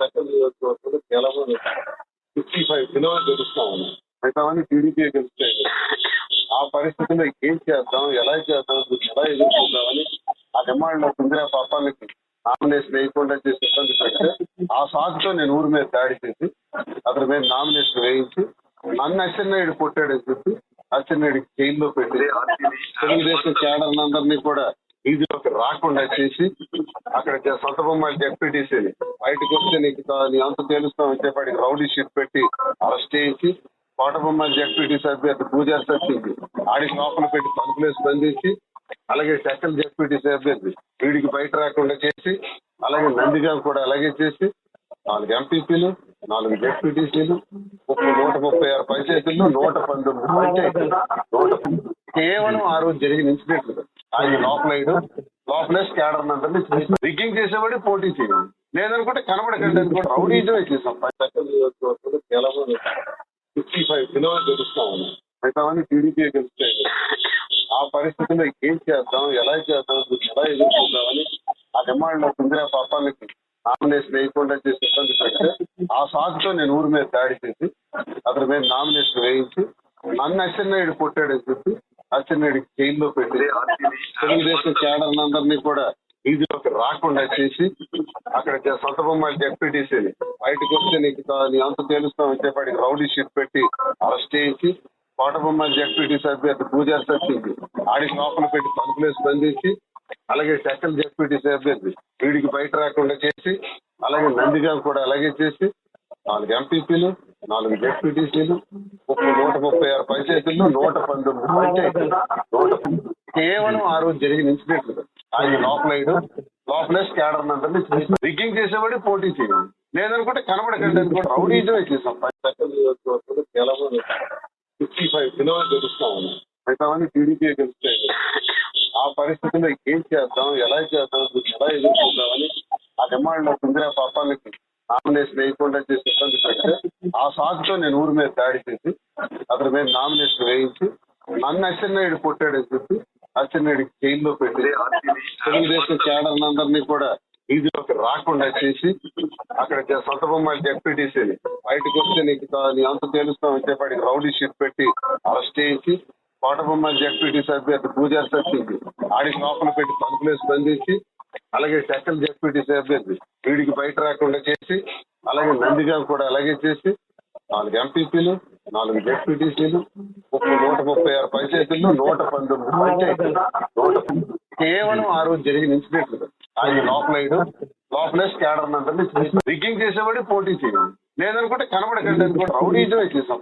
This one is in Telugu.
సెకండ్ నియోజకవర్గంలో కేవలం ఫిఫ్టీ ఫైవ్ కిలోలు గెలుస్తా ఉన్నాం మిగతావన్నీ టీడీపీ గెలుస్తాయి ఆ పరిస్థితిలో ఏం చేద్దాం ఎలా చేద్దాం ఎలా ఎదుర్కొందామని ఆ డిమాండ్లో కుందిరా పాపాలకి నామినేషన్ వేయకుండా చేసి ఇబ్బంది పెడితే ఆ సాగుతో నేను ఊరి మీద దాడి చేసి అతని మీద నామినేషన్ వేయించి నన్ను అచ్చెన్నాయుడు కొట్టాడని చెప్పి అచ్చెన్నాయుడికి జైల్లో పెట్టి తెలుగుదేశం క్యాడర్ అందరినీ కూడా వీధిలోకి రాకుండా చేసి అక్కడ సొంత బొమ్మాయి డెప్యూటీసీని బయటకు వస్తే నీకు నీ అంత తెలుస్తామని చెప్పాడు రౌడీ షీట్ పెట్టి అరెస్ట్ చేయించి కోటబొమ్మాయి జెడ్పీటీసీ అభ్యర్థి పూజా సత్యంకి ఆడికి లోపల పెట్టి పంపులేసి బంధించి అలాగే సెకండ్ జెడ్పీటీసీ అభ్యర్థి వీడికి బయట రాకుండా చేసి అలాగే నందిగాం కూడా అలాగే చేసి నాలుగు ఎంపీపీలు నాలుగు జెడ్పీటీసీలు ఒక నూట ముప్పై ఆరు పంచాయతీల్లో నూట పంతొమ్మిది పంచాయతీలు. నూట కేవలం ఆ రోజు జరిగిన ఇన్సిడెంట్లు. ఆయన లోపల లోపలే స్కాడర్ అందరినీ రిగ్గింగ్ చేసేవాడి పోటీ చేయండి లేదనుకుంటే కనబడకండి అనుకుంటే రౌడీజమే చేసాం ఫిఫ్టీ ఫైవ్ కిలోలు గెలుస్తా. ఉన్నాం మిగతావన్నీ టీడీపీ గెలుస్తాయి. ఆ పరిస్థితిలో ఏం చేద్దాం ఎలా చేద్దాం ఎలా ఎదుర్కొందామని ఆ డిమాండ్లో కుందిరా పాపాలకి నామినేషన్ వేయకుండా చేసి ఇబ్బంది పెడితే ఆ సాగుతో నేను ఊరి మీద దాడి చేసి అతని మీద నామినేషన్ వేయించి నన్ను అచ్చెన్నాయుడు కొట్టాడని చెప్పి అచ్చెన్నాయుడికి జైల్లో పెట్టి తెలుగుదేశం క్యాడర్ అందరినీ కూడా వీధిలోకి రాకుండా చేసి అక్కడ సొంత బొమ్మాయి డెప్యూటీసీని బయటకు వస్తే నీకు నీ అంత తెలుస్తామని చెప్పి రౌడీ షీట్ పెట్టి అరెస్ట్ చేయించి కోటబొమ్మాయి జెడ్పీటీసీ అభ్యర్థి పూజా సత్యంకి ఆడి లోపల పెట్టి పంపులేసి బంధించి అలాగే టెక్కల్ జెడ్పీటీసీ అభ్యర్థి వీడికి బయట రాకుండా చేసి అలాగే నందిగాం కూడా అలాగే చేసి నాలుగు ఎంపీపీలు నాలుగు జెడ్పీటీసీలు నూట ముప్పై ఆరు పంచాయతీల్లో నూట పంతొమ్మిది పంచాయతీలు. నూట కేవలం ఆ రోజు జరిగిన ఇన్సిడెంట్లు. ఆయన లోపల లోపలే స్కాడర్ అందరినీ రిగ్గింగ్ చేసేవాడి పోటీ చేయండి. లేదనుకుంటే కనబడకండి అనుకుంటే రౌడీజమే చేసాం ఫిఫ్టీ ఫైవ్ కిలోలు గెలుస్తా. మిగతావన్నీ టీడీపీ గెలుస్తాయి. ఆ పరిస్థితిలో ఏం చేద్దాం ఎలా చేద్దాం ఎలా ఎదుర్కొందామని ఆ డిమాండ్లో కుందిరా పాపాలకి నామినేషన్ వేయకుండా చేసి ఇబ్బంది పెడితే ఆ సాగుతో నేను ఊరి మీద దాడి చేసి అతని మీద నామినేషన్ వేయించి నన్ను అచ్చెన్నాయుడు కొట్టాడని చెప్పి అచ్చెన్నాయుడికి జైల్లో పెట్టి తెలుగుదేశం క్యాడర్ అందరినీ కూడా వీధిలోకి రాకుండా చేసి అక్కడ సొంత బొమ్మాయి డెప్యూటీసీని బయటకు వస్తే నీకు నీ అంత తెలుస్తామని చెప్పి రౌడీ షీట్ పెట్టి అరెస్ట్ చేయించి బొమ్మలు జెడ్పీటీసీ అభ్యర్థి పూజా సత్యంకి ఆడికి లోపల పెట్టి తలుపులేసి బంధించి అలాగే సెకండ్ జెడ్పీటీసీ అభ్యర్థి వీడికి బయట రాకుండా చేసి అలాగే నందిగాం కూడా అలాగే చేసి నాలుగు ఎంపీపీలు నాలుగు జెడ్పీటీసీలు ఒక నూట ముప్పై ఆరు పంచాయతీలు నూట పంతొమ్మిది పంచాయతీలు. నూట కేవలం ఆ రోజు జరిగిన ఇన్సిడెంట్లు. ఆయన లోపల వేయడం లోపలే స్కాడర్ అందరినీ రిగ్గింగ్ చేసేవాడి పోటీ చేయండి లేదనుకుంటే కనబడకండి అనుకుంటే రౌడీజమే చేసాం